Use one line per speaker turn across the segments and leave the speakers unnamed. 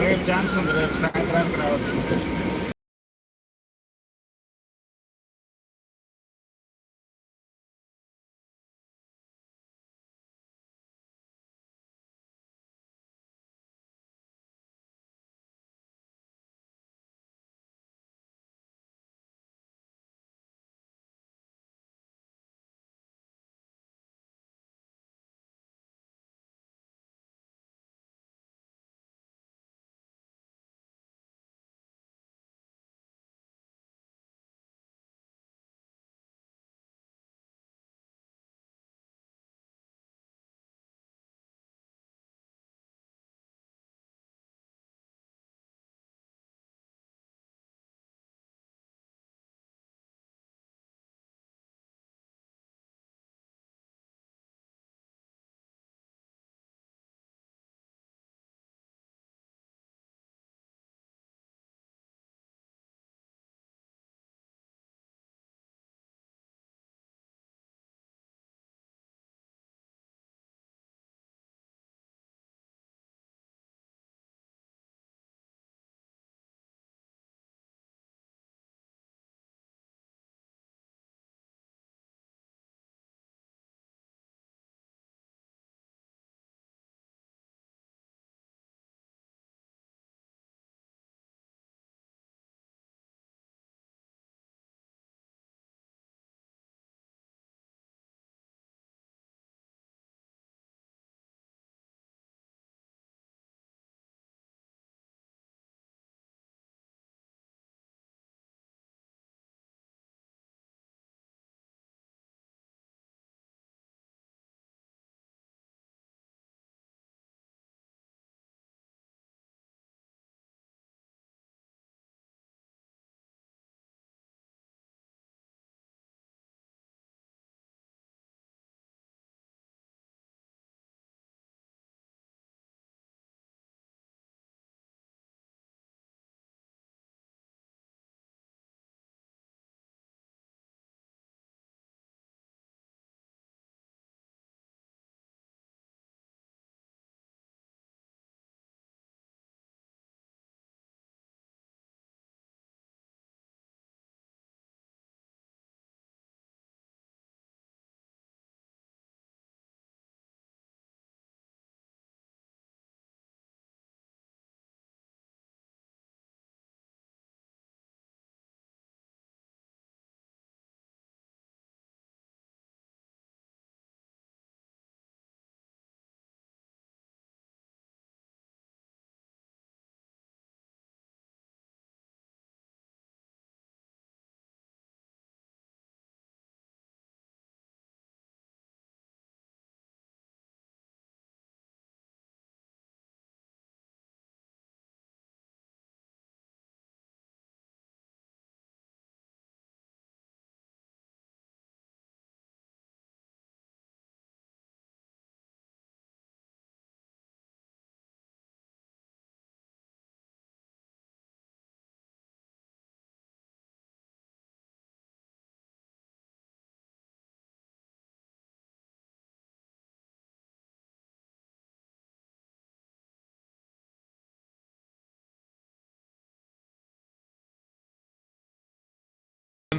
రేపు ఛాన్స్ ఉంది రేపు సాయంత్రానికి రావచ్చు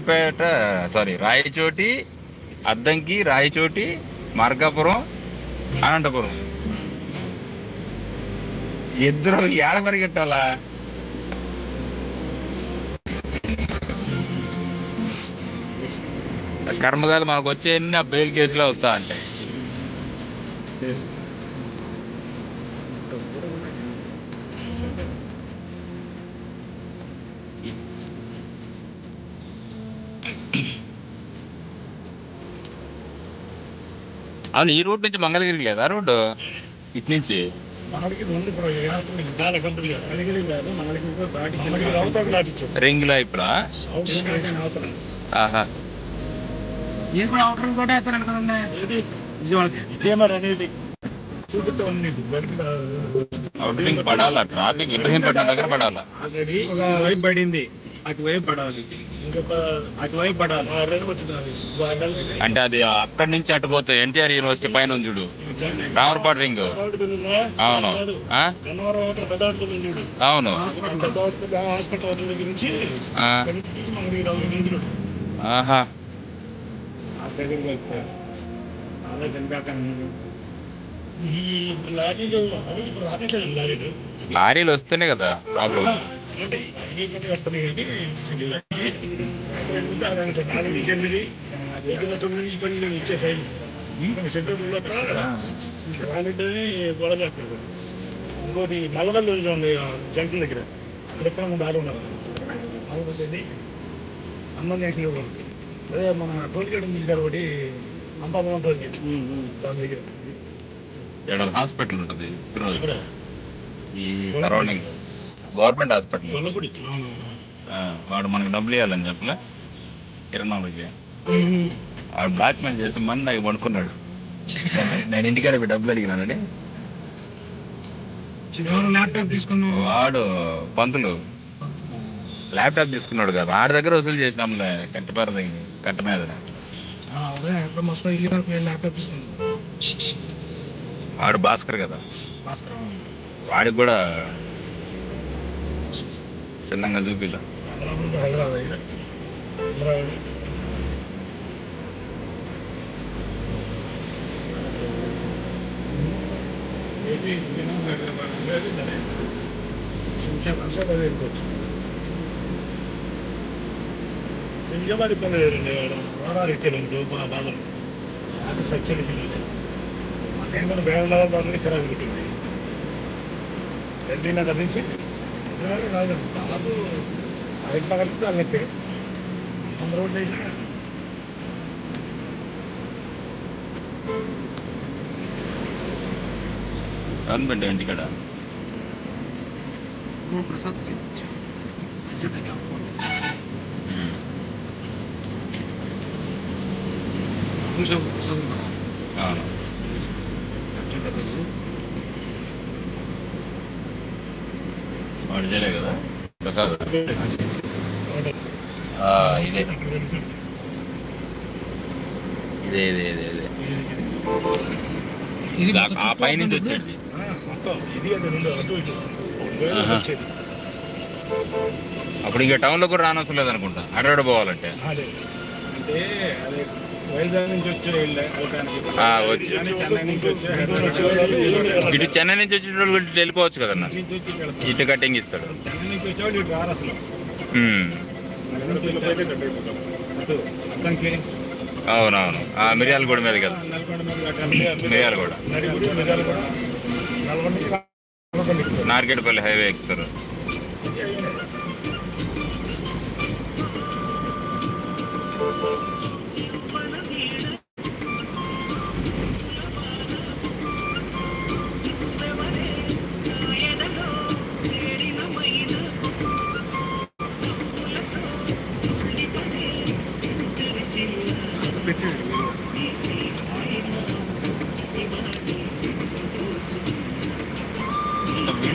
పేట సారీ రాయచోటి అద్దంకి రాయచోటి మార్కాపురం అనంతపురం. ఇద్దరు ఏడ పరిగెట్టాలా? కర్మగాలు మనకు వచ్చే అన్ని ఆ బెయిల్ కేసులో వస్తా అంటే. అవును ఈ రోడ్ నుంచి మంగళగిరికి లేదా? రోడ్డు ఇటు నుంచి?
ఉంది ఇప్పుడు కంపెనీ కాదు దాటి దాటిచ్చు
రింగ్లా ఆహా.
అవతల కూడా వేస్తారంట కదండి. ఏది? అనేది.
పడాలా? ట్రాఫిక్ ఇబ్రహీంపట్నం దగ్గర పడాలా?
ఆల్రెడీ పడింది. అటువైపు పడాలి. ఇంకొక అటువైపు పడాలి. రెండు వచ్చింది
అంటే అది అక్కడి నుంచి అటు పోతే ఎన్టీఆర్ యూనివర్సిటీ పైన ఉంది చూడు. రామర్పాడు రింగ్. అవును. అవును. ఆహా.
లారీలు
వస్తేనే కదా ప్రాబ్లం
అంటే వస్తున్నాయి కానీ సిటీ నాలుగు నుంచి ఎనిమిది పొద్దున్న తొమ్మిది నుంచి పన్నెండు ఇచ్చే టైం సెంటర్ రానిద్దరి గొడవ చేస్తారు ఇంకోటి నల్లబల్లి నుంచి ఉంది జంక్షన్ దగ్గర. అక్కడ ఎక్కడ ముందు ఆడు ఉన్నారు నల్లబల్లి అన్నం ఉంది. అదే మన టోల్గేట్ ఉంది కదా ఒకటి అంబాపురం టోల్గేట్ దాని దగ్గర.
హాస్పిటల్ ఉంటుంది. ఈ సరౌండింగ్. Government hospital. వాడు మనకు డబ్బులు ఇవ్వాలని చెప్పలే. కిరణాలకి వాడు బ్లాక్ మెయిల్ చేసి మన నాకు పడుకున్నాడు. నేను ఇంటికాడ డబ్బులు
తీసుకున్నావు.
వాడు పంతులు. ల్యాప్టాప్ తీసుకున్నాడు కదా. వాడి దగ్గర వసూలు చేసినాంలే కట్టపార కట్ట మీద వాడు భాస్కర్ కదా. వాడికి కూడా చిన్నంగా చూపిల్ల
హైదరాబాద్ హైదరాబాద్ అయితే హైదరాబాద్ ఏపీ నేను హైదరాబాద్ లేదు సరే శంషాబాద్ అంటే అదే చూపిలా శంషాబాద్ ఇబ్బంది లేదండి వారాలు ఇచ్చేది మా బాధలు అది సచ్చడి సినిమా నేను కూడా బేరలో దాన్ని సిరాకు పెట్టింది ఎల్బీ నగర్ నుంచి రాదు దాదాపు ఐదు నగర్ నుంచి దాన్ని ఎత్తే వంద రోడ్లు వేసినా
గవర్నమెంట్ ఇంటికాడ
ప్రసాద్
అవును వాడు చేయలే కదా. ప్రసాద్. ఆ, ఇదే. ఇదే ఇదే ఇదే ఇదే.
ఇది
ఆ పైనుంచి వచ్చేది.
వేరే
ఆహా.
వచ్చేది.
అప్పుడు ఇక టౌన్లో కూడా రానవసరం లేదు అనుకుంటా అడవాడ పోవాలంటే
అదే అంటే అదే వైజాగ్ నుంచి వచ్చే వెళ్ళే
ఇటు చెన్నై నుంచి వచ్చేటోళ్ళు కూడా ఇటు వెళ్ళిపోవచ్చు కదన్న. ఇటు కటింగ్ ఇస్తాడు.
చెన్నై నుంచి వచ్చేవాళ్ళు ఇటు రారు అసలు.
ఉమ్.
అటు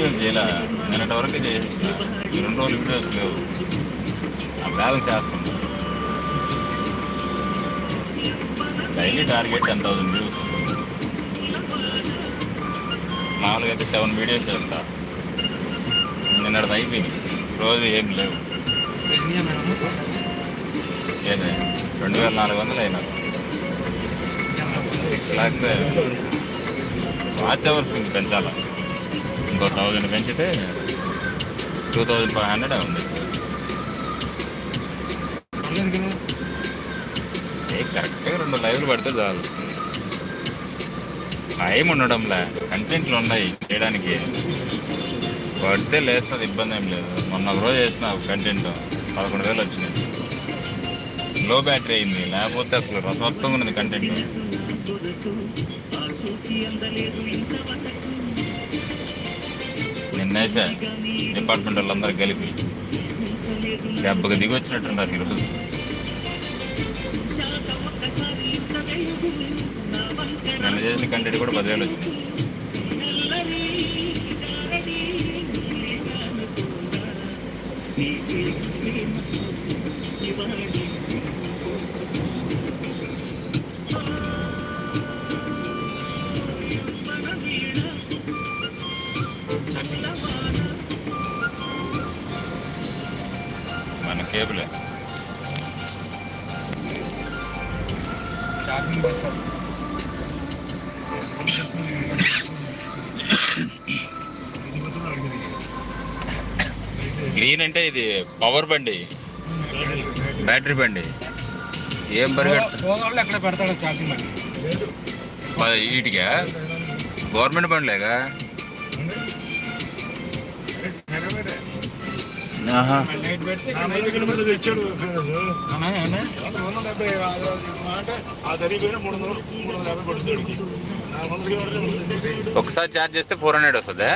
వీడియోలు చేయలే. నిన్నటి వరకు చేసిన ఈ రెండు రోజులు వీడియోస్ లేవు. ఆ బ్యాలెన్స్ చేస్తున్నా daily target ten thousand views. మామూలుగా అయితే సెవెన్ వీడియోస్ చేస్తా. నిన్నటిది అయిపోయింది. రోజు ఏం లేవు. ఏదే? రెండు వేల నాలుగు వందలు అయినా. సిక్స్ ల్యాక్స్ వాచ్ అవర్స్ ఇంక పెంచాలా? ఇంకో థౌజండ్ పెంచితే టూ థౌజండ్ ఫైవ్ హండ్రెడ్ ఉంది. ఏ కరెక్ట్గా రెండు లైవ్లు పడితే చాలు. టైం ఉండడంలే కంటెంట్లు ఉన్నాయి చేయడానికి. పడితే లేస్తుంది ఇబ్బంది ఏం లేదు. మొన్న ఒక రోజు చేసిన కంటెంట్ పదకొండు వేలు వచ్చినాయి. లో బ్యాటరీ అయింది లేకపోతే అసలు రసవత్తంగా ఉన్నది కంటెంట్. నిన్నేసా డిపార్ట్మెంట్ వాళ్ళందరూ కలిపి దెబ్బకి దిగి వచ్చినట్టున్నారు ఈరోజు. నిన్న చేసిన కంటెంట్ కూడా పదివేలు కేబులే
ఛార్జింగ్
గ్రీన్ అంటే ఇది పవర్ బండి. బ్యాటరీ బండి. ఏం
పరిగెడతాడు ఎక్కడ
వీటికా గవర్నమెంట్ బండ్లేగా? ఒకసారి ఛార్జ్ చేస్తే ఫోర్ హండ్రెడ్ వస్తుందా?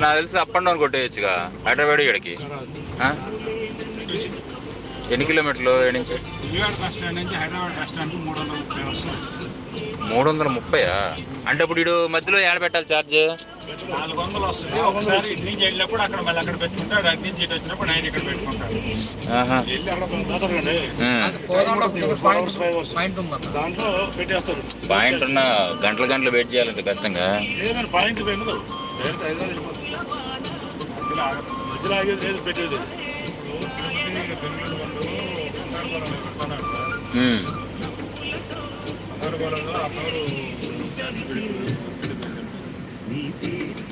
నాకు తెలిసి అప్ అండ్ డౌన్ కొట్టేయచ్చుగా హైదరాబాద్ ఇక్కడికి ఆ? ఎన్ని కిలోమీటర్లు ఏడు నుంచి?
విజయవాడ బస్ స్టాండ్ నుంచి హైదరాబాద్ బస్ స్టాండ్ మూడు వందల ముప్పై
అంటే ఇప్పుడు ఇడు మధ్యలో ఏడ పెట్టాలి ఛార్జ్
నాలుగు వందలు వస్తుంది. ఒకసారి ఇటు నుంచి వెళ్ళినప్పుడు అక్కడ మళ్ళీ అక్కడ పెట్టుకుంటాడు. అటు నుంచి ఇటు వచ్చినప్పుడు ఆయన ఇక్కడ పెట్టుకుంటాడు.
ఆహా.
వెళ్ళి అక్కడ దాంట్లో పెట్టేస్తారు.
పాయింట్ ఉన్న గంటల గంటలు వెయిట్ చేయాలంటే కష్టంగా.
లేదండి పాయింట్ పెంగదు డైరెక్ట్ హైదరాబాద్ వెళ్ళిపోతుంది.
మధ్యలో ఆగదు.
మధ్యలో ఆగేది లేదు. పెట్టేది
ఉమ్.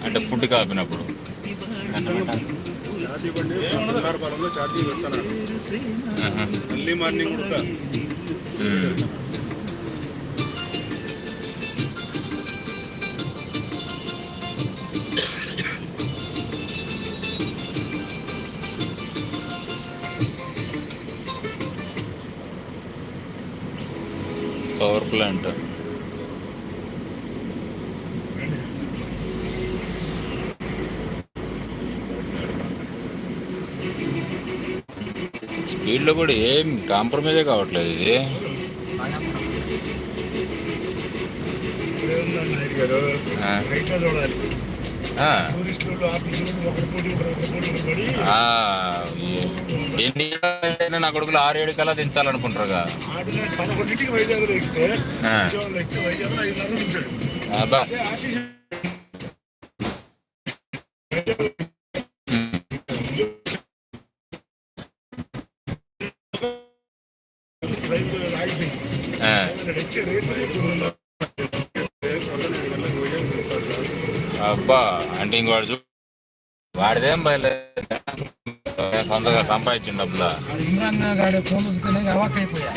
అంటే ఫుడ్ కాపినప్పుడు ఆహా.
మార్నింగ్ కూడా
పవర్ ప్లాంట్ స్పీడ్లో కూడా ఏం కాంప్రమైజే కావట్లేదు ఇది. ఎన్ని నా కొడుకులు ఆరు ఏడు కల్లా దించాలనుకుంటారుగా.
పదకొండింటికి వైజాగ్లో ఎక్కితే వైజాగ్లో
అబ్బా అంటే ఇంకోటి చూ వాడిదేం బయలు సొంతగా సంపాదించిన డబ్బులా.
అది ఇమ్రాన్ గారి ఫోన్ వస్తేనే అవాక్ అయిపోయా?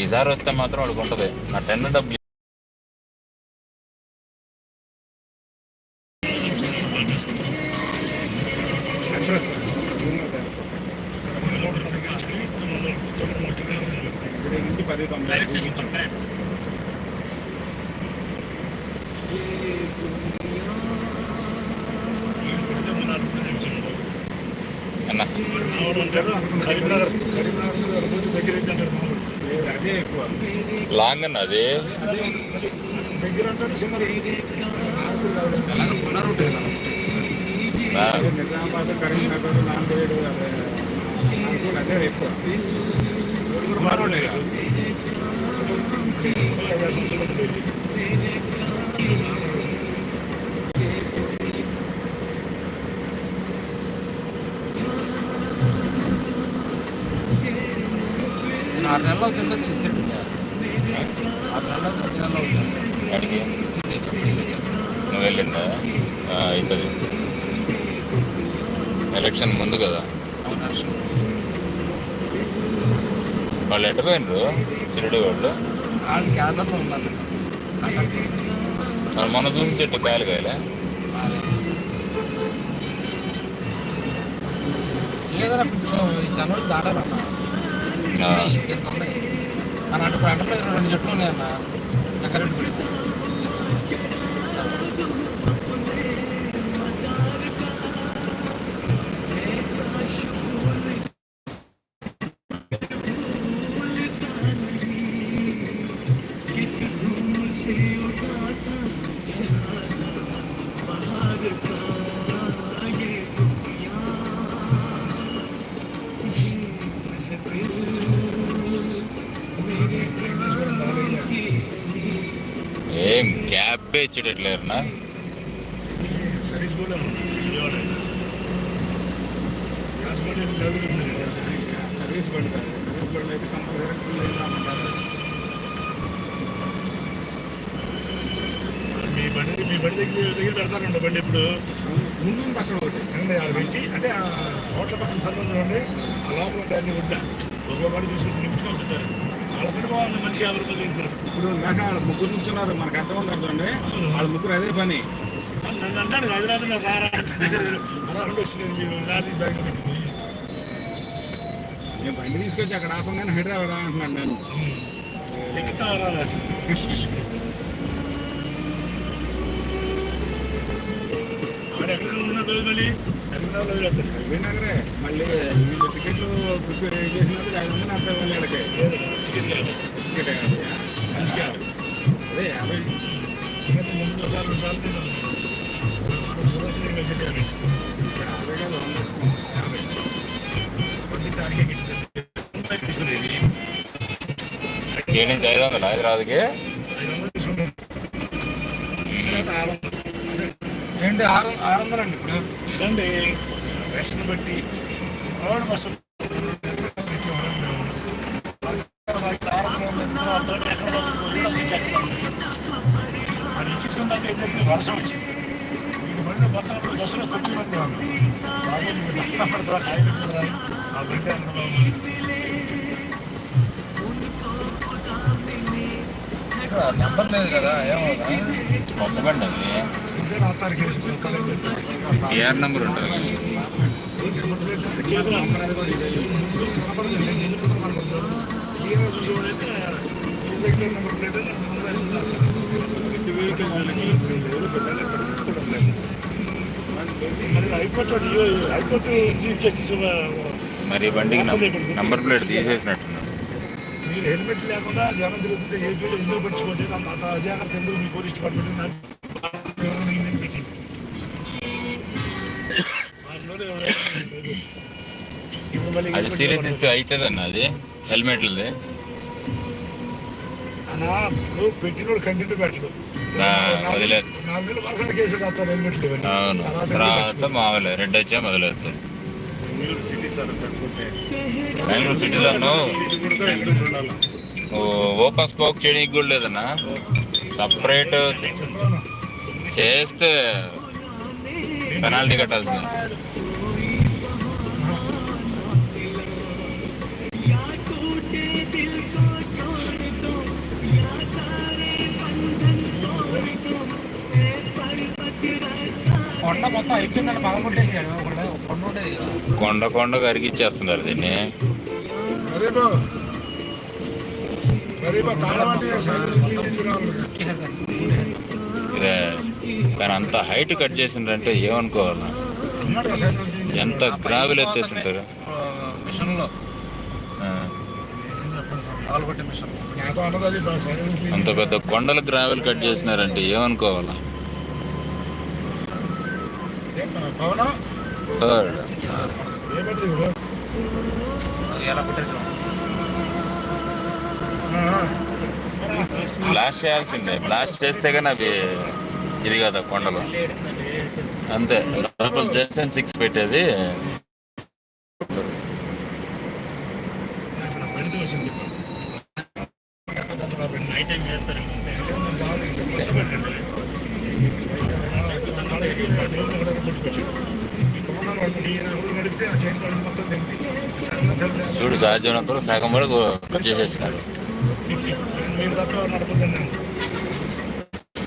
ఈసారి వస్తే మాత్రం వాడికి ఉంటుంది. నా టెండర్ డబ్బులు
కిలోమీటర్లు
ఇంటి పది
కొడితే మన అడుగు నిమిషంలో
అన్న
కరీంనగర్ కరీంనగర్ నుంచి దగ్గర అయితే
అదే ఎక్కువ
లాంగ్ అన్న అది
దగ్గర అంటాడు సిమ్మర్ నాకు కాదు
నిజామాబాద్ కరీంనగర్ నాందేడ్ అదే అదే ఎక్కువ
ఆరు సంవత్సరాలు పెట్టి
ఆరు నెలలు అవుతుంది వచ్చేసాడు ఆరు నెలల పది నెలలు అవుతుంది
వాడికి
సిటీ
నువ్వు వెళ్ళిందా ఆ, అవుతుంది ఎలక్షన్ ముందు కదా?
అవును
వాళ్ళు ఎట్ట పోయినరు? వాళ్ళు?
వాళ్ళు ఉన్నారు.
వాళ్ళు మొన్న చూసి చెట్టు కాయలు కాయలే?
ఏదైనా జనవరి దాటాలన్నా. రెండు చెట్లు ఉన్నాయన్న. నగరెడ్డి
క్యాబే ఇచ్చేటట్లేరునా
సర్వీస్ బండి
సర్వీస్ బండి అయితే కంపల్సరీ ఫుల్ వెళ్ళామంటారు
మీ బండి మీ బండి దగ్గర దగ్గర పెడతారండి బండి ఇప్పుడు.
ముందు అక్కడ ఒకటి.
ఆడ పెట్టి అంటే ఆ హోటల్ పక్కన సంబంధం ఉండి ఆ లోపల ఉంటే అన్ని ఉంటా ఒక బండి తీసుకొచ్చి నింపుకొని పెడతారు
ఇప్పుడు వాళ్ళ ముగ్గురు నుంచున్నారు మనకు అర్థం ఉండదు వాళ్ళ ముగ్గురు అదే పని
నన్ను అంటాడు హైదరాబాద్ రారా రాజీ బ్యాగ్ పెట్టింది
నేను బండి తీసుకొచ్చి అక్కడ ఆపంగానే హైదరాబాద్ అంటున్నాను నేను
ఎక్కుతారా ఆడ ఎక్కడ ఉన్నా రోజు మళ్ళీ
వీళ్ళు టికెట్లు ఐదు వందలు అంత
టికెట్. మంచిగా.
అదే యాభై.
ముందు సార్లు సార్లు
యాభై కాదు వంద.
యాభై. తారీఖే
ఏడు నుంచి ఐదు వందలు హైదరాబాద్కి?
ఐదు వందలు. తర్వాత ఆరు
ఆరు వందలు అండి ఇప్పుడు.
సండే రెస్ట్ని బట్టి రోడ్ బస్సు అది ఎక్కించుకున్న దాకా అయితే వర్షం వచ్చింది వీటి బండి మొత్తం ఇప్పుడు బస్సులో తొమ్మిది మంది ఉన్నాం బాబు మీకు దండం పెడతారా కాయలు ఎక్కువ ఆ బండి అంత బాగుంది
నెంబర్ లేదు కదా ఏమవుతా
కొత్త బండి అది.
ఇదే
నెంబర్ ఉంటుంది.
మరి చీఫ్
బండికి నంబర్ ప్లేట్ తీసేసినట్టు
మీరు హెల్మెట్ లేకుండా జనం తిరుగుతుంటే ఏపీలో ఎందుకు పట్టించుకోండి. అంత అంత అజాగ్రత్త ఎందుకు మీ పోలీస్ డిపార్ట్మెంట్ నాకు
అది సీరియస్ ఇష్యూ అది హెల్మెట్లది.
అన్నా ఇప్పుడు పెట్టినోడు కంటిన్యూ పెట్టడు.
అవును.
తర్వాత
మామూలు రెడ్ వచ్చే మొదలవుతుంది
సిటీ సార్ పెట్టుకుంటే.
బెంగళూరు సిటీలోను
సిటీ కూడా హెల్మెట్ ఉండాలి
ఓపెన్ స్పోక్ చేయడానికి కూడా లేదన్నా? సపరేట్. చేస్తే పెనాల్టీ కట్టాల్సింది.
కొండ మొత్తం అయిపోయిందని పగలగొట్టేసాడు ఒకటి కొండ ఉండేది కదా.
కొండ కొండ కరిగిచ్చేస్తున్నారు దీన్ని. ఇదే. కానీ అంత హైట్ కట్ చేసిండ్రంటే ఏమనుకోవాలి? ఎంత గ్రావిల్ ఎత్తేసింటారు?
మిషన్లో.
అంత పెద్ద కొండలు గ్రావిల్ కట్ చేసినారంటే ఏమనుకోవాలా? బ్లాస్ట్ చేయాల్సిందే. బ్లాస్ట్ చేస్తే కానీ అవి ఇది కదా కొండలు. అంతే. లోపల జస్ట్ సిక్స్ పెట్టేది. చూడు సహజంతో సగం కూడా కట్ చేసేసినారు